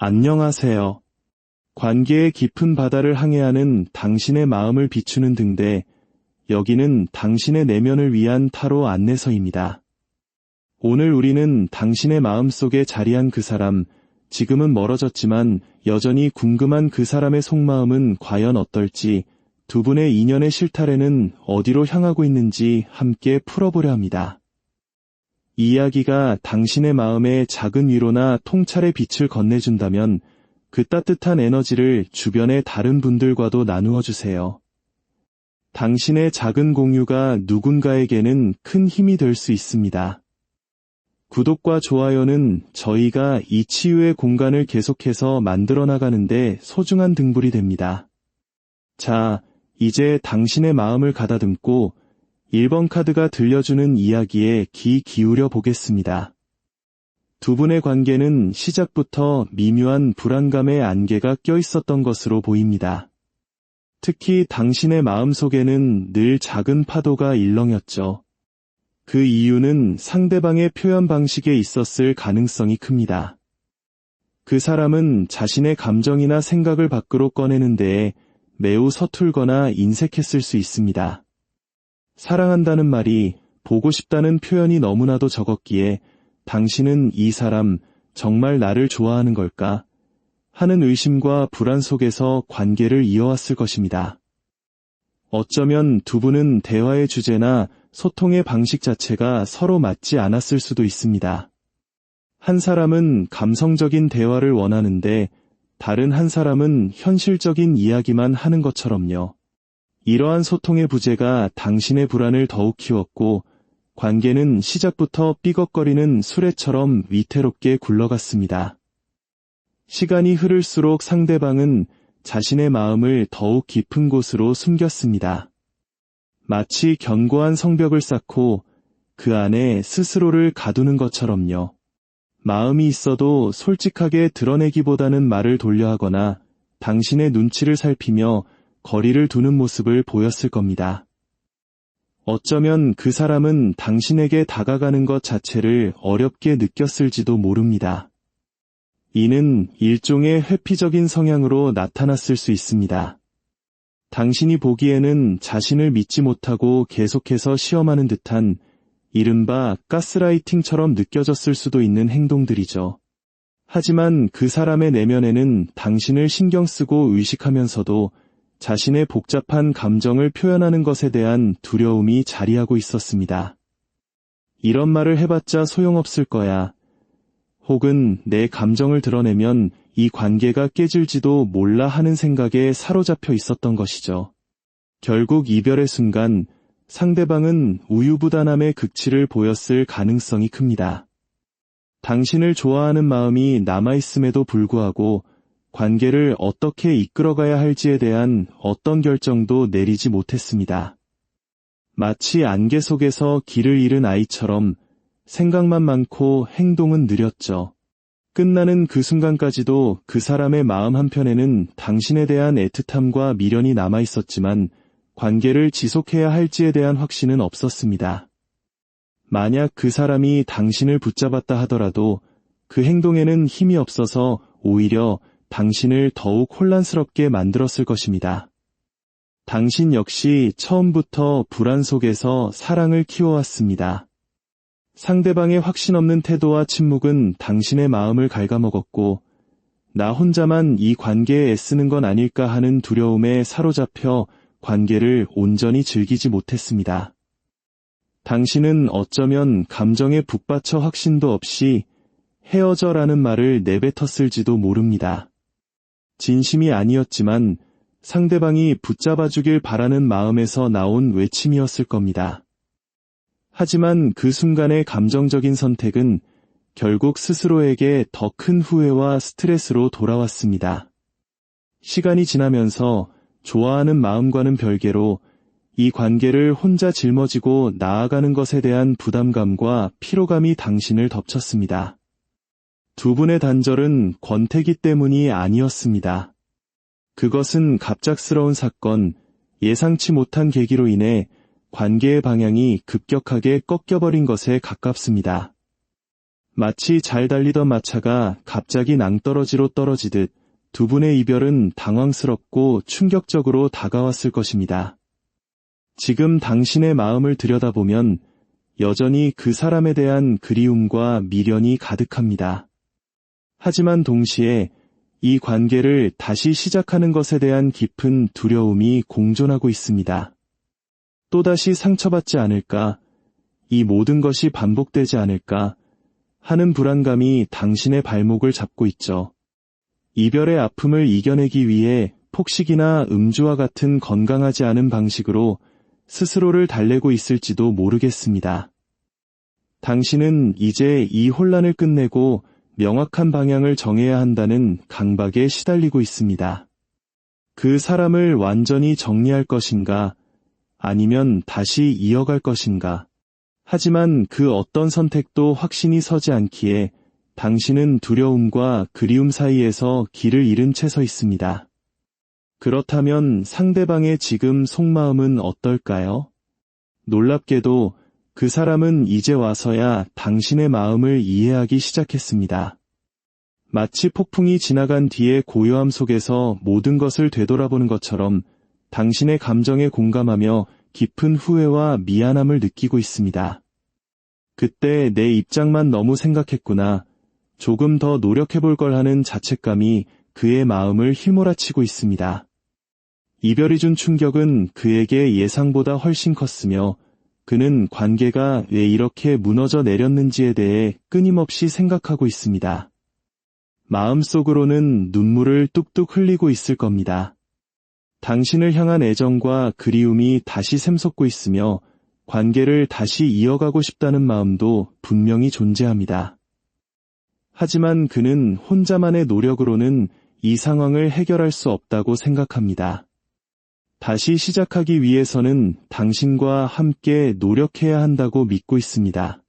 안녕하세요. 관계의 깊은 바다를 항해하는 당신의 마음을 비추는 등대, 여기는 당신의 내면을 위한 타로 안내서입니다. 오늘 우리는 당신의 마음 속에 자리한 그 사람, 지금은 멀어졌지만 여전히 궁금한 그 사람의 속마음은 과연 어떨지, 두 분의 인연의 실타래는 어디로 향하고 있는지 함께 풀어보려 합니다. 이 이야기가 당신의 마음에 작은 위로나 통찰의 빛을 건네준다면 그 따뜻한 에너지를 주변의 다른 분들과도 나누어 주세요. 당신의 작은 공유가 누군가에게는 큰 힘이 될 수 있습니다. 구독과 좋아요는 저희가 이 치유의 공간을 계속해서 만들어 나가는데 소중한 등불이 됩니다. 자, 이제 당신의 마음을 가다듬고 1번 카드가 들려주는 이야기에 귀 기울여 보겠습니다. 두 분의 관계는 시작부터 미묘한 불안감의 안개가 껴 있었던 것으로 보입니다. 특히 당신의 마음 속에는 늘 작은 파도가 일렁였죠. 그 이유는 상대방의 표현 방식에 있었을 가능성이 큽니다. 그 사람은 자신의 감정이나 생각을 밖으로 꺼내는 데에 매우 서툴거나 인색했을 수 있습니다. 사랑한다는 말이 보고 싶다는 표현이 너무나도 적었기에 당신은 이 사람 정말 나를 좋아하는 걸까? 하는 의심과 불안 속에서 관계를 이어왔을 것입니다. 어쩌면 두 분은 대화의 주제나 소통의 방식 자체가 서로 맞지 않았을 수도 있습니다. 한 사람은 감성적인 대화를 원하는데 다른 한 사람은 현실적인 이야기만 하는 것처럼요. 이러한 소통의 부재가 당신의 불안을 더욱 키웠고 관계는 시작부터 삐걱거리는 수레처럼 위태롭게 굴러갔습니다. 시간이 흐를수록 상대방은 자신의 마음을 더욱 깊은 곳으로 숨겼습니다. 마치 견고한 성벽을 쌓고 그 안에 스스로를 가두는 것처럼요. 마음이 있어도 솔직하게 드러내기보다는 말을 돌려 하거나 당신의 눈치를 살피며 거리를 두는 모습을 보였을 겁니다. 어쩌면 그 사람은 당신에게 다가가는 것 자체를 어렵게 느꼈을지도 모릅니다. 이는 일종의 회피적인 성향으로 나타났을 수 있습니다. 당신이 보기에는 자신을 믿지 못하고 계속해서 시험하는 듯한 이른바 가스라이팅처럼 느껴졌을 수도 있는 행동들이죠. 하지만 그 사람의 내면에는 당신을 신경 쓰고 의식하면서도 자신의 복잡한 감정을 표현하는 것에 대한 두려움이 자리하고 있었습니다. 이런 말을 해봤자 소용없을 거야. 혹은 내 감정을 드러내면 이 관계가 깨질지도 몰라 하는 생각에 사로잡혀 있었던 것이죠. 결국 이별의 순간 상대방은 우유부단함의 극치를 보였을 가능성이 큽니다. 당신을 좋아하는 마음이 남아있음에도 불구하고 관계를 어떻게 이끌어가야 할지에 대한 어떤 결정도 내리지 못했습니다. 마치 안개 속에서 길을 잃은 아이처럼 생각만 많고 행동은 느렸죠. 끝나는 그 순간까지도 그 사람의 마음 한편에는 당신에 대한 애틋함과 미련이 남아 있었지만 관계를 지속해야 할지에 대한 확신은 없었습니다. 만약 그 사람이 당신을 붙잡았다 하더라도 그 행동에는 힘이 없어서 오히려 당신을 더욱 혼란스럽게 만들었을 것입니다. 당신 역시 처음부터 불안 속에서 사랑을 키워왔습니다. 상대방의 확신 없는 태도와 침묵은 당신의 마음을 갉아먹었고, 나 혼자만 이 관계에 애쓰는 건 아닐까 하는 두려움에 사로잡혀 관계를 온전히 즐기지 못했습니다. 당신은 어쩌면 감정에 북받쳐 확신도 없이 헤어져라는 말을 내뱉었을지도 모릅니다. 진심이 아니었지만 상대방이 붙잡아주길 바라는 마음에서 나온 외침이었을 겁니다. 하지만 그 순간의 감정적인 선택은 결국 스스로에게 더 큰 후회와 스트레스로 돌아왔습니다. 시간이 지나면서 좋아하는 마음과는 별개로 이 관계를 혼자 짊어지고 나아가는 것에 대한 부담감과 피로감이 당신을 덮쳤습니다. 두 분의 단절은 권태기 때문이 아니었습니다. 그것은 갑작스러운 사건, 예상치 못한 계기로 인해 관계의 방향이 급격하게 꺾여버린 것에 가깝습니다. 마치 잘 달리던 마차가 갑자기 낭떠러지로 떨어지듯 두 분의 이별은 당황스럽고 충격적으로 다가왔을 것입니다. 지금 당신의 마음을 들여다보면 여전히 그 사람에 대한 그리움과 미련이 가득합니다. 하지만 동시에 이 관계를 다시 시작하는 것에 대한 깊은 두려움이 공존하고 있습니다. 또다시 상처받지 않을까, 이 모든 것이 반복되지 않을까 하는 불안감이 당신의 발목을 잡고 있죠. 이별의 아픔을 이겨내기 위해 폭식이나 음주와 같은 건강하지 않은 방식으로 스스로를 달래고 있을지도 모르겠습니다. 당신은 이제 이 혼란을 끝내고 명확한 방향을 정해야 한다는 강박에 시달리고 있습니다. 그 사람을 완전히 정리할 것인가, 아니면 다시 이어갈 것인가. 하지만 그 어떤 선택도 확신이 서지 않기에 당신은 두려움과 그리움 사이에서 길을 잃은 채 서 있습니다. 그렇다면 상대방의 지금 속마음은 어떨까요? 놀랍게도 그 사람은 이제 와서야 당신의 마음을 이해하기 시작했습니다. 마치 폭풍이 지나간 뒤의 고요함 속에서 모든 것을 되돌아보는 것처럼 당신의 감정에 공감하며 깊은 후회와 미안함을 느끼고 있습니다. 그때 내 입장만 너무 생각했구나. 조금 더 노력해볼 걸 하는 자책감이 그의 마음을 휘몰아치고 있습니다. 이별이 준 충격은 그에게 예상보다 훨씬 컸으며 그는 관계가 왜 이렇게 무너져 내렸는지에 대해 끊임없이 생각하고 있습니다. 마음속으로는 눈물을 뚝뚝 흘리고 있을 겁니다. 당신을 향한 애정과 그리움이 다시 샘솟고 있으며 관계를 다시 이어가고 싶다는 마음도 분명히 존재합니다. 하지만 그는 혼자만의 노력으로는 이 상황을 해결할 수 없다고 생각합니다. 다시 시작하기 위해서는 당신과 함께 노력해야 한다고 믿고 있습니다.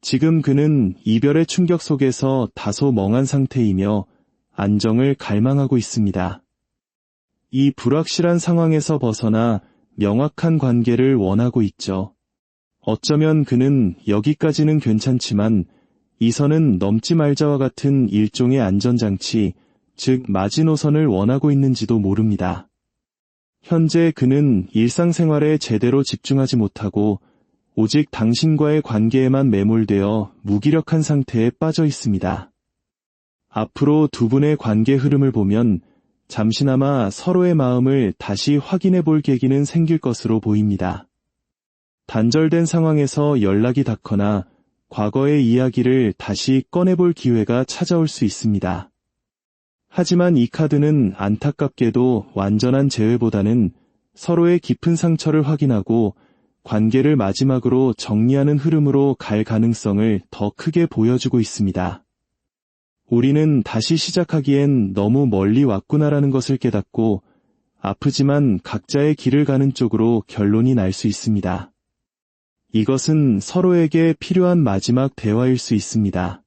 지금 그는 이별의 충격 속에서 다소 멍한 상태이며 안정을 갈망하고 있습니다. 이 불확실한 상황에서 벗어나 명확한 관계를 원하고 있죠. 어쩌면 그는 여기까지는 괜찮지만 이 선은 넘지 말자와 같은 일종의 안전장치, 즉 마지노선을 원하고 있는지도 모릅니다. 현재 그는 일상생활에 제대로 집중하지 못하고 오직 당신과의 관계에만 매몰되어 무기력한 상태에 빠져 있습니다. 앞으로 두 분의 관계 흐름을 보면 잠시나마 서로의 마음을 다시 확인해 볼 계기는 생길 것으로 보입니다. 단절된 상황에서 연락이 닿거나 과거의 이야기를 다시 꺼내볼 기회가 찾아올 수 있습니다. 하지만 이 카드는 안타깝게도 완전한 재회보다는 서로의 깊은 상처를 확인하고 관계를 마지막으로 정리하는 흐름으로 갈 가능성을 더 크게 보여주고 있습니다. 우리는 다시 시작하기엔 너무 멀리 왔구나라는 것을 깨닫고 아프지만 각자의 길을 가는 쪽으로 결론이 날 수 있습니다. 이것은 서로에게 필요한 마지막 대화일 수 있습니다.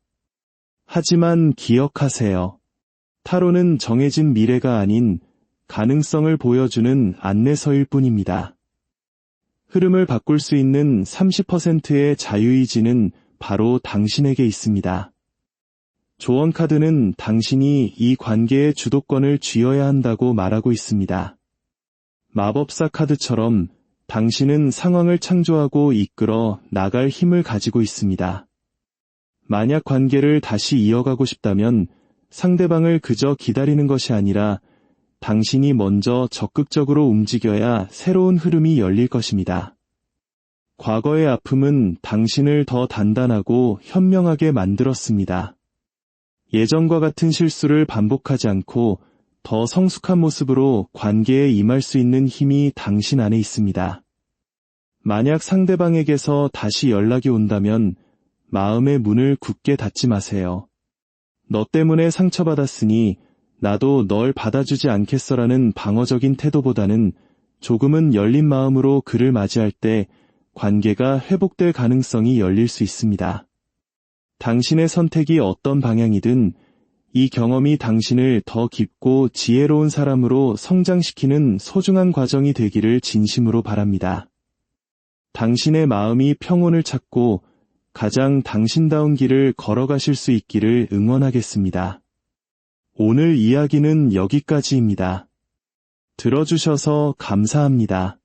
하지만 기억하세요. 타로는 정해진 미래가 아닌 가능성을 보여주는 안내서일 뿐입니다. 흐름을 바꿀 수 있는 30%의 자유의지는 바로 당신에게 있습니다. 조언 카드는 당신이 이 관계의 주도권을 쥐어야 한다고 말하고 있습니다. 마법사 카드처럼 당신은 상황을 창조하고 이끌어 나갈 힘을 가지고 있습니다. 만약 관계를 다시 이어가고 싶다면 상대방을 그저 기다리는 것이 아니라 당신이 먼저 적극적으로 움직여야 새로운 흐름이 열릴 것입니다. 과거의 아픔은 당신을 더 단단하고 현명하게 만들었습니다. 예전과 같은 실수를 반복하지 않고 더 성숙한 모습으로 관계에 임할 수 있는 힘이 당신 안에 있습니다. 만약 상대방에게서 다시 연락이 온다면 마음의 문을 굳게 닫지 마세요. 너 때문에 상처받았으니 나도 널 받아주지 않겠어라는 방어적인 태도보다는 조금은 열린 마음으로 그를 맞이할 때 관계가 회복될 가능성이 열릴 수 있습니다. 당신의 선택이 어떤 방향이든 이 경험이 당신을 더 깊고 지혜로운 사람으로 성장시키는 소중한 과정이 되기를 진심으로 바랍니다. 당신의 마음이 평온을 찾고 가장 당신다운 길을 걸어가실 수 있기를 응원하겠습니다. 오늘 이야기는 여기까지입니다. 들어주셔서 감사합니다.